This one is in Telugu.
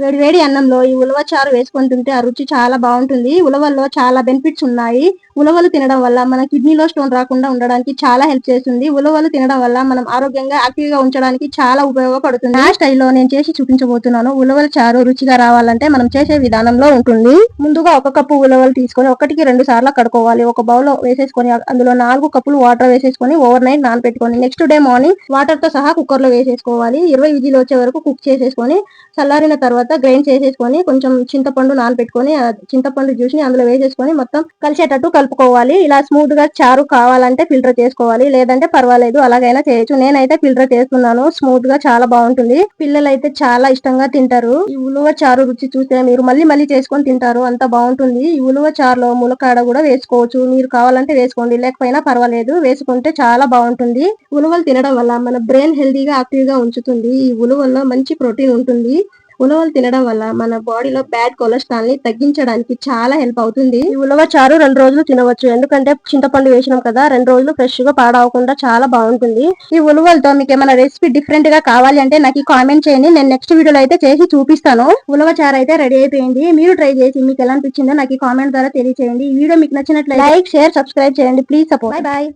వేడి వేడి అన్నంలో ఈ ఉలవ చారు వేసుకొని తింటే ఆ రుచి చాలా బాగుంటుంది. ఉలవల్లో చాలా బెనిఫిట్స్ ఉన్నాయి. ఉలవలు తినడం వల్ల మన కిడ్నీలో స్టోన్ రాకుండా ఉండడానికి చాలా హెల్ప్ చేస్తుంది. ఉలవలు తినడం వల్ల మనం ఆరోగ్యంగా యాక్టివ్గా ఉంచడానికి చాలా ఉపయోగపడుతుంది. నా స్టైల్లో నేను చేసి చూపించబోతున్నాను. ఉలవల చారు రుచిగా రావాలంటే మనం చేసే విధానంలో ఉంటుంది. ముందుగా ఒక కప్పు ఉలవలు తీసుకొని ఒకటికి రెండు సార్లు కడుకోవాలి ఒక బౌల్లో వేసేసుకొని అందులో నాలుగు కప్పులు వాటర్ వేసేసుకొని ఓవర్ నైట్ నానపెట్టుకొని నెక్స్ట్ డే మార్నింగ్ వాటర్తో సహా కుక్కర్లో వేసేసుకోవాలి. ఇరవై విజిల్ వచ్చే వరకు కుక్ చేసేసుకొని చల్లారిన తర్వాత గ్రైండ్ చేసేసుకొని కొంచెం చింతపండు నానబెట్టుకొని చింతపండు జ్యూస్ని అందులో వేసేసుకొని మొత్తం కలిసేటట్టు కలుపుకోవాలి. ఇలా స్మూత్గా చారు కావాలంటే ఫిల్టర్ చేసుకోవాలి. లేదంటే పర్వాలేదు అలాగైనా చేయొచ్చు. నేనైతే ఫిల్టర్ చేస్తున్నాను. స్మూత్గా చాలా బాగుంటుంది. పిల్లలు అయితే చాలా ఇష్టంగా తింటారు. ఈ ఉలువ చారు రుచి చూస్తే మీరు మళ్ళీ మళ్ళీ చేసుకొని తింటారు. అంత బాగుంటుంది. ఈ ఉలువ చారులో ములకాడ కూడా వేసుకోవచ్చు. మీరు కావాలంటే వేసుకోండి. లేకపోయినా పర్వాలేదు. వేసుకుంటే చాలా బాగుంటుంది. ఉలువలు తినడం వల్ల మన బ్రెయిన్ హెల్దీగా యాక్టివ్గా ఉంచుతుంది. ఈ ఉలువల్లో మంచి ప్రోటీన్ ఉంటుంది. ఉలవలు తినడం వల్ల మన బాడీలో బ్యాడ్ కొలెస్ట్రాల్ని తగ్గించడానికి చాలా హెల్ప్ అవుతుంది. ఈ ఉలవ చారు రెండు రోజులు తినవచ్చు. ఎందుకంటే చింతపండు వేసినాం కదా రెండు రోజులు ఫ్రెష్గా పాడవకుండా చాలా బాగుంటుంది. ఈ ఉలవలతో మీకు ఏమైనా రెసిపీ డిఫరెంట్గా కావాలి అంటే నాకు కామెంట్ చేయండి. నేను నెక్స్ట్ వీడియోలో అయితే చేసి చూపిస్తాను. ఉలవ చారు అయితే రెడీ అయిపోయింది. మీరు ట్రై చేసి మీకు ఎలా అనిపించిందో నాకు కామెంట్ ద్వారా తెలియచేయండి. ఈ వీడియో మీకు నచ్చినట్లయితే లైక్ షేర్ సబ్స్క్రైబ్ చేయండి. Please support bye